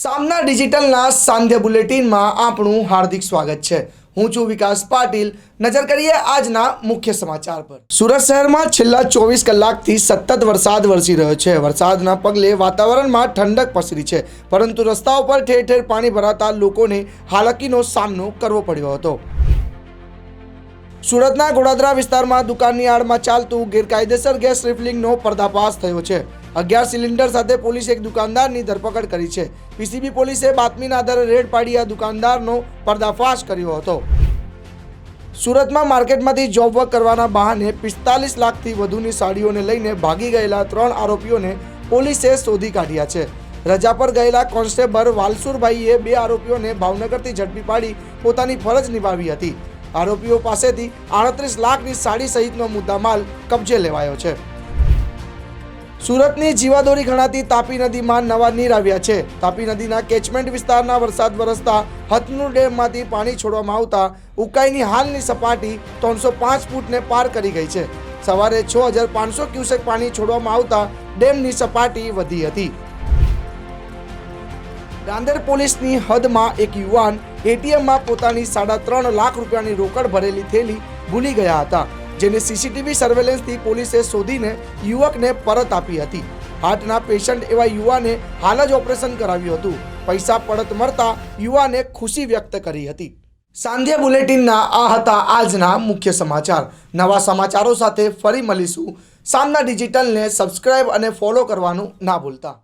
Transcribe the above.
સામના ડિજિટલના સાંધ્ય બુલેટિનમાં આપણું હાર્દિક સ્વાગત છે. હું છું વિકાસ પાટીલ. નજર કરીએ આજના મુખ્ય સમાચાર પર. સુરત શહેરમાં છેલ્લા ચોવીસ કલાકથી સતત વરસાદ વરસી રહ્યો છે. વરસાદના પગલે વાતાવરણમાં ઠંડક પસરી છે, પરંતુ રસ્તાઓ પર ઠેર ઠેર પાણી ભરાતા લોકોને હાલાકીનો સામનો કરવો પડ્યો હતો. સુરતના ગોડાદરા વિસ્તારમાં દુકાનની આડમાં ચાલતું ગેરકાયદેસર ગેસ રિફિલિંગનો પર્દાફાશ થયો છે. અગિયાર સિલિન્ડર સાથે પોલીસે એક દુકાનદારની ધરપકડ કરી છે. પીસીબી પોલીસે બાતમીના આધારે રેડ પાડી આ દુકાનદારનો પર્દાફાશ કર્યો હતો. સુરતમાં માર્કેટમાંથી જોબ વર્ક કરવાના બહાને પિસ્તાલીસ લાખથી વધુની સાડીઓને લઈને ભાગી ગયેલા ત્રણ આરોપીઓને પોલીસે શોધી કાઢ્યા છે. રજા પર ગયેલા કોન્સ્ટેબલ વાલસુરભાઈએ બે આરોપીઓને ભાવનગરથી ઝડપી પાડી પોતાની ફરજ નિભાવી હતી. આરોપીઓ પાસેથી આડત્રીસ લાખની સાડી સહિતનો મુદ્દામાલ કબજે લેવાયો છે. સુરતની જીવાદોરી ગણાતી તાપી નદીમાં નવા નીર આવ્યા છે. તાપી નદીના કેચમેન્ટ વિસ્તારના વરસાદ વરસતા હથનું ડેમમાંથી પાણી છોડવામાં આવતા ઉકાઈની હાલની સપાટી ત્રણસો પાંચ ફૂટને પાર કરી ગઈ છે. સવારે છ હજાર પાંચસો ક્યુસેક પાણી છોડવામાં આવતા ડેમની સપાટી વધી હતી. રાંદેર પોલીસની હદમાં એક યુવાન એટીએમમાં પોતાની સાડા ત્રણ લાખ રૂપિયાની રોકડ ભરેલી થેલી ભૂલી ગયા હતા. જેને સીસીટીવી સર્વેલન્સથી પોલીસે શોધીને યુવકને પરત આપી હતી. હાર્ટના પેશન્ટ એવા યુવાને હાલ જ ઓપરેશન કરાવ્યું હતું. પૈસા પરત મળતા યુવાને ખુશી વ્યક્ત કરી હતી. સાંધ્ય બુલેટિનના આ હતા આજના મુખ્ય સમાચાર. નવા સમાચારો સાથે ફરી મળીશું. સામના ડિજિટલને સબસ્ક્રાઇબ અને ફોલો કરવાનું ના ભૂલતા.